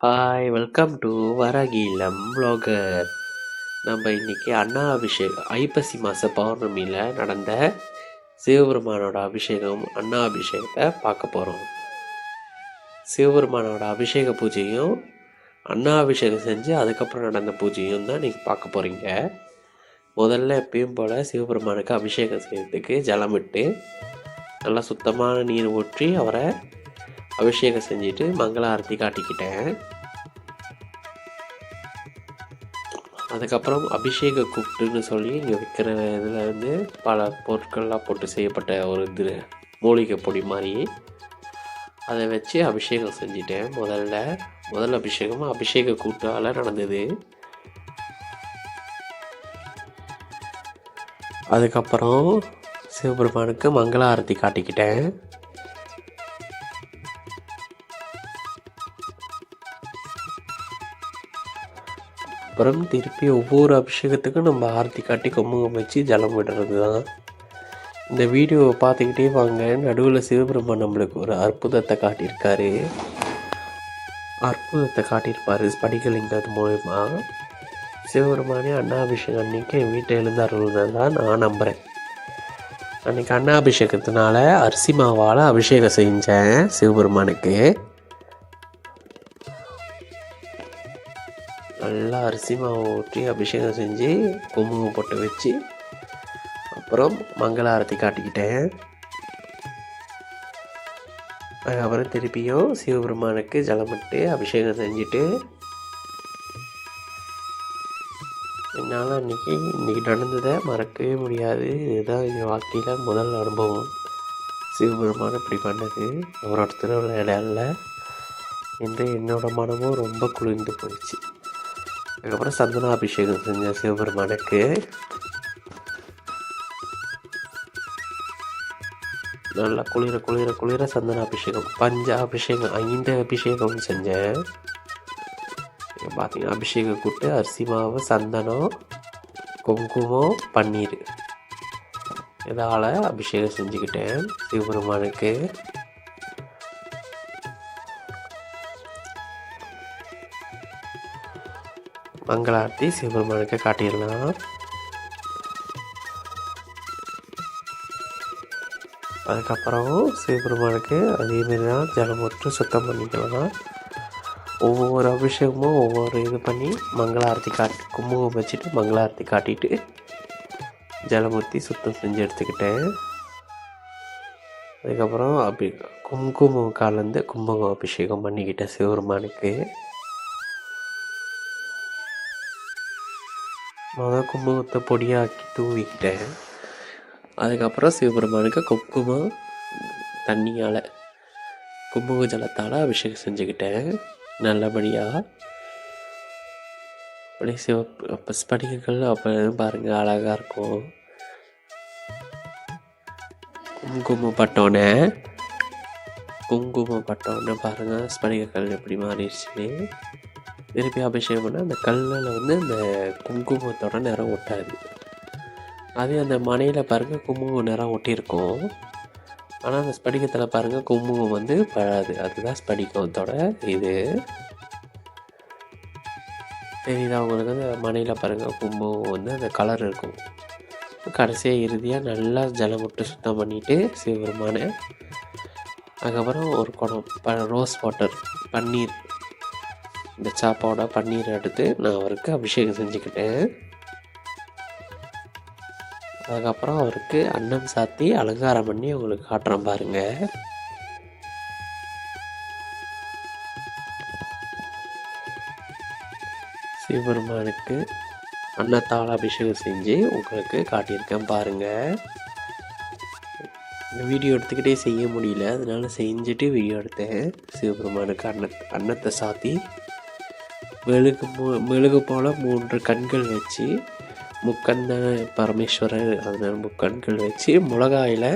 Hi welcome to வரகீலம் blogger நம்ம இன்றைக்கி அண்ணா அபிஷேகம் ஐப்பசி மாத பௌர்ணமியில் நடந்த சிவபெருமானோட அபிஷேகம் அண்ணா அபிஷேகத்தை பார்க்க போகிறோம் சிவபெருமானோட அபிஷேக பூஜையும் அண்ணா அபிஷேகம் செஞ்சு அதுக்கப்புறம் நடந்த பூஜையும் தான் நீங்கள் பார்க்க போகிறீங்க முதல்ல எப்பயும் போல் சிவபெருமானுக்கு அபிஷேகம் செய்யறதுக்கு ஜலம் விட்டு நல்லா சுத்தமான நீர் ஊற்றி அவரை அபிஷேகம் செஞ்சுட்டு மங்கள ஆரத்தி காட்டிக்கிட்டேன். அதுக்கப்புறம் அபிஷேக கூப்பிட்டுன்னு சொல்லி இங்கே விற்கிற இதில் வந்து பல பொருட்கள்லாம் போட்டு செய்யப்பட்ட ஒரு இது மூலிகை பொடி மாதிரி. அதை வச்சு அபிஷேகம் செஞ்சிட்டேன். முதல்ல முதல் அபிஷேகம் அபிஷேக கூட்டால் நடந்தது. அதுக்கப்புறம் சிவபெருமானுக்கு மங்கள ஆரத்தி காட்டிக்கிட்டேன். அப்புறம் திருப்பி ஒவ்வொரு அபிஷேகத்துக்கும் நம்ம ஆரத்தி காட்டி குங்குமம் வச்சு ஜலம் விடுறது தான் இந்த வீடியோவை பார்த்துக்கிட்டே வாங்க. நடுவில் சிவபெருமான் நம்மளுக்கு ஒரு அற்புதத்தை காட்டியிருக்காரு. அற்புதத்தை காட்டியிருப்பார். ஸ்படிகலிங்கிறது மூலயமா. சிவபெருமானே அண்ணாபிஷேகம் அன்னைக்கு என் வீட்டை எழுந்தாருன்னு தான் நான் நம்புகிறேன் அன்றைக்கி அண்ணாபிஷேகத்தினால அரிசி மாவால் அபிஷேகம் செஞ்சேன் சிவபெருமானுக்கு. நல்லா அரிசி மாவு ஊற்றி அபிஷேகம் செஞ்சு குங்குமம் போட்டு வச்சு அப்புறம் மங்கள ஆரத்தி காட்டிக்கிட்டேன். அதுக்கப்புறம் திருப்பியும் சிவபெருமானுக்கு ஜலமிட்டு அபிஷேகம் செஞ்சுட்டு என்னால் அன்றைக்கி இன்றைக்கி நடந்ததை மறக்கவே முடியாது. இதுதான் என் வாழ்க்கையில் முதல் அனுபவம். சிவபெருமான் இப்படி பண்ணது. அவரோட திருவிழா என்று என்னோட மனமும் ரொம்ப குளிர்ந்து போயிடுச்சு. அதுக்கப்புறம் சந்தன அபிஷேகம் செஞ்ச சிவபெருமானுக்கு நல்லா குளிர குளிர குளிர சந்தன அபிஷேகம் பஞ்ச அபிஷேகம் ஐந்து அபிஷேகம் செஞ்சேன் பார்த்தீங்கன்னா அபிஷேகம் கூட்டு அரிசி மாவு சந்தனம் குங்குமம் பன்னீர். இதால் அபிஷேகம் செஞ்சுக்கிட்டேன் சிவபெருமானுக்கு. மங்களார்த்தி சிவபெருமானுக்கு காட்டிடலாம் அதுக்கப்புறம் சிவபெருமானுக்கு அதேமாரி தான் ஜலம் விட்டு சுத்தம் பண்ணிக்கலாம் ஒவ்வொரு அபிஷேகமும் ஒவ்வொரு இது பண்ணி மங்களாரத்தி காட்டி கும்பகம் வச்சுட்டு மங்களாரத்தி காட்டிட்டு ஜலம் ஊற்றி சுத்தம் செஞ்சு எடுத்துக்கிட்டேன். அதுக்கப்புறம் அப்படி குங்குமம் கலந்து கும்பகம் அபிஷேகம் பண்ணிக்கிட்டேன் சிவபெருமானுக்கு. மொதல் குங்குமத்தை பொடியாக்கி தூவிக்கிட்டேன். அதுக்கப்புறம் சிவபெருமானுக்கு குங்குமம் தண்ணியால் குங்கும ஜலத்தால் அபிஷேகம் செஞ்சுக்கிட்டேன். நல்லபடியாக அப்படியே சிவப்பு அப்போ ஸ்படிகங்கள் அப்போ பாருங்கள் அழகாக இருக்கும். குங்குமம் பட்டோன்னே குங்குமம் பட்டோன்னே பாருங்கள் ஸ்படிகங்கள் எப்படி மாறிடுச்சு. திருப்பி அபிஷேகம் பண்ணால் அந்த கல்லில் வந்து அந்த குங்குமத்தோட நிறம் ஒட்டாது. அதே அந்த மனையில் பாருங்கள் குங்குமம் நிறம் ஒட்டியிருக்கும். ஆனால் அந்த ஸ்படிகத்தில் பாருங்கள் குங்குமம் வந்து பழாது. அதுதான் ஸ்படிகத்தோட இது. தெரியுதா உங்களுக்கு? அந்த மனையில் பாருங்கள் குங்குமம் வந்து அந்த கலர் இருக்கும். கடைசியாக இறுதியாக நல்லா ஜலம் விட்டு சுத்தம் பண்ணிவிட்டு சிவபெருமான அதுக்கப்புறம் ஒரு குடம் ப ரோஸ் வாட்டர் பன்னீர். இந்த சாப்பாடாக பன்னீர் எடுத்து நான் அவருக்கு அபிஷேகம் செஞ்சுக்கிட்டேன். அதுக்கப்புறம் அவருக்கு அன்னம் சாத்தி அலங்காரம் பண்ணி உங்களுக்கு காட்டுறேன் பாருங்கள் சிவபெருமானுக்கு அன்னத்தால் அபிஷேகம் செஞ்சு உங்களுக்கு காட்டியிருக்கேன் பாருங்கள் இந்த வீடியோ எடுத்துக்கிட்டே செய்ய முடியல அதனால் செஞ்சுட்டு வீடியோ எடுத்தேன். சிவபெருமானுக்கு அன்ன அன்னத்தை சாத்தி மெழுகு மெழுகு போல் மூன்று கண்கள் வச்சு முக்கண்ண பரமேஸ்வரர் அதனால் முக்கண்கள் வச்சு மிளகாயில்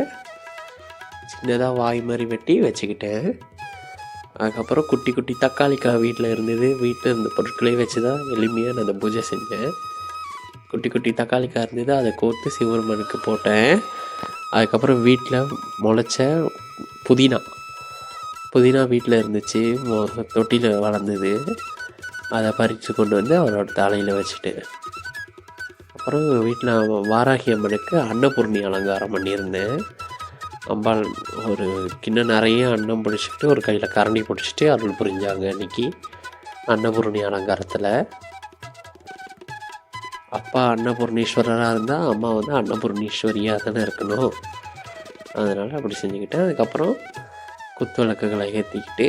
சின்னதாக வாய் மாதிரி வெட்டி வச்சுக்கிட்டேன். அதுக்கப்புறம் குட்டி குட்டி தக்காளிக்காய் வீட்டில் இருந்தது. வீட்டில் இருந்த பொருட்களையும் வச்சு தான் எளிமையாக நான் அந்த பூஜை செஞ்சேன். குட்டி குட்டி தக்காளிக்காய் இருந்தது அதை கோர்த்து சிவருமனுக்கு போட்டேன். அதுக்கப்புறம் வீட்டில் முளைச்ச புதினா. புதினா வீட்டில் இருந்துச்சு தொட்டியில் வளர்ந்தது. அதை பறித்து கொண்டு வந்து அவரோட தலையில் வச்சுட்டு அப்புறம் வீட்டில் வாராகி அம்மனுக்கு அன்னபூர்ணி அலங்காரம் பண்ணியிருந்தேன். அம்பாள் ஒரு கிண்ணம் நிறைய அன்னம் பிடிச்சிக்கிட்டு ஒரு கையில் கரண்டி பிடிச்சிட்டு அருள் புரிஞ்சாங்க அன்றைக்கி அன்னபூர்ணி அலங்காரத்தில். அப்பா அன்னபூர்ணீஸ்வரராக இருந்தால் அம்மா வந்து அன்னபூர்ணீஸ்வரியாக தானே இருக்கணும். அதனால் அப்படி செஞ்சுக்கிட்டேன். அதுக்கப்புறம் குத்து விளக்குகளை ஏற்றிக்கிட்டு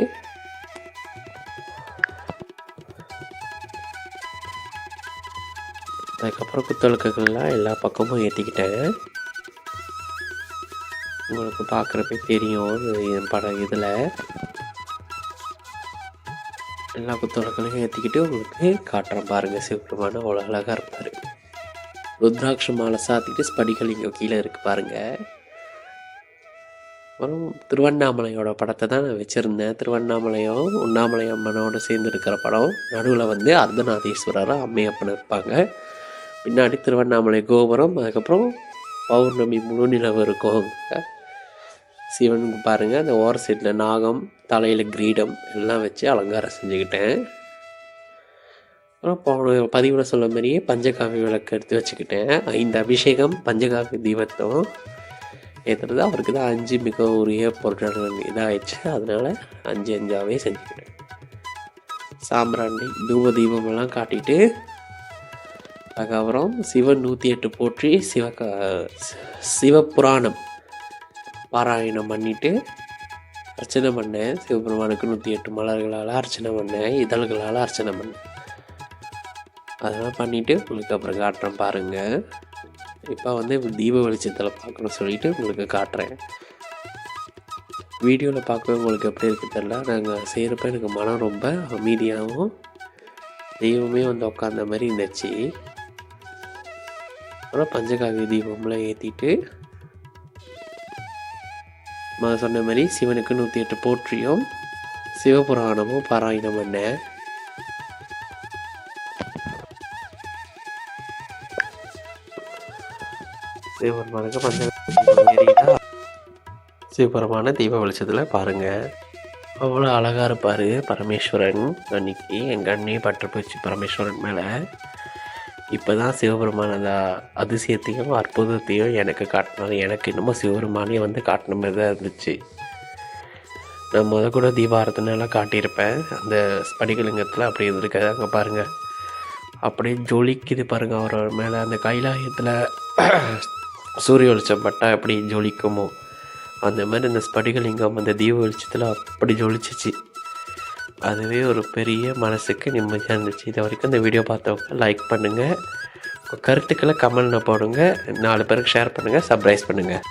அதுக்கப்புறம் குத்தழுக்குகள்லாம் எல்லா பக்கமும் ஏற்றிக்கிட்டேன் உங்களுக்கு பார்க்குறப்பே தெரியும் என் படம் இதில். எல்லா குத்தழுக்களையும் ஏற்றிக்கிட்டு உங்களுக்கு காட்டுறேன் பாருங்கள் சிவபெருமான அவ்வளோ அழகாக இருப்பார். ருத்ராட்ச மாலை சாத்திட்டு இங்கே கீழே இருக்கு பாருங்கள் அப்புறம் திருவண்ணாமலையோட படத்தை தான் நான் வச்சுருந்தேன். திருவண்ணாமலையும் உண்ணாமலை அம்மனோட சேர்ந்து இருக்கிற படம். நடுவில் வந்து அர்த்தநாதீஸ்வரராக அம்மையப்பன் இருப்பாங்க. பின்னாடி திருவண்ணாமலை கோபுரம் அதுக்கப்புறம் பௌர்ணமி முழு நிலவு இருக்கும். சிவன் பாருங்கள் அந்த ஓர சைடில் நாகம் தலையில் கிரீடம் எல்லாம் வச்சு அலங்காரம் செஞ்சுக்கிட்டேன். அப்புறம் போன பதிவில் சொல்ல மாதிரியே பஞ்சகாவி விளக்கு எடுத்து வச்சுக்கிட்டேன். ஐந்து அபிஷேகம் பஞ்சகாவி தீபத்தம். ஏற்றுறது அவருக்கு தான் அஞ்சு மிக உரிய பொருட்கள் இதாகிடுச்சு அதனால் அஞ்சு அஞ்சாவே செஞ்சுக்கிட்டேன். சாம்பிராண்டி தூப தீபமெல்லாம் காட்டிட்டு அதுக்கப்புறம் சிவன் நூற்றி எட்டு போற்றி சிவ சிவபுராணம் பாராயணம் பண்ணிவிட்டு அர்ச்சனை பண்ணேன் சிவபெருமானுக்கு நூற்றி எட்டு மலர்களால் அர்ச்சனை பண்ணேன் இதழ்களால் அர்ச்சனை பண்ணேன் அதெல்லாம் பண்ணிவிட்டு உங்களுக்கு அப்புறம் காட்டுறேன் பாருங்கள் இப்போ வந்து தீப வெளிச்சத்தில் பார்க்கணும்னு சொல்லிட்டு உங்களுக்கு காட்டுறேன். வீடியோவில் பார்க்கவே உங்களுக்கு எப்படி இருக்குது தெரில நாங்கள் செய்கிறப்ப எனக்கு மனம் ரொம்ப அமைதியாகவும் தெய்வமே வந்து உட்காந்த மாதிரி இருந்துச்சு. அப்புறம் பஞ்சகாவிய தீபம்லாம் ஏற்றிட்டு நான் சொன்ன மாதிரி சிவனுக்கு நூற்றி எட்டு போற்றியும் சிவபுராணமும் பாராயணம் பண்ணேன் சிவபெருமானுக்கு பஞ்சகாவியா சிவபெருமான தீப வெளிச்சத்தில் பாருங்கள் அவ்வளோ அழகாக இருப்பார் பரமேஸ்வரன். அன்னைக்கு எங்கள் அண்ணே பட்டு போச்சு பரமேஸ்வரன் மேலே. இப்போ தான் சிவபெருமான் அந்த அதிசயத்தையும் அற்புதத்தையும் எனக்கு காட்டினாரு. எனக்கு இன்னமும் சிவபெருமானே வந்து காட்டின மாதிரி தான் இருந்துச்சு. நான் முத கூட தீபாரத்தினெல்லாம் காட்டியிருப்பேன். அந்த ஸ்படிகலிங்கத்தில் அப்படி இருந்திருக்காது. அங்கே பாருங்கள் அப்படியே ஜொலிக்குது பாருங்கள் அவரோட மேலே அந்த கைலாயத்தில் சூரிய வெளிச்சம் பட்டால் எப்படி ஜொலிக்குமோ அந்த மாதிரி இந்த ஸ்படிகலிங்கம் அந்த தீப வெளிச்சத்தில் அப்படி ஜொலிச்சிச்சு. அதுவே ஒரு பெரிய மனசுக்கு நிம்மதியாக இருந்துச்சு. இது வரைக்கும் இந்த வீடியோ பார்த்தவங்க லைக் பண்ணுங்கள் கருத்துக்களை கமெண்ட்டில் போடுங்க. நாலு பேருக்கு ஷேர் பண்ணுங்கள் சர்ப்ரைஸ் பண்ணுங்கள்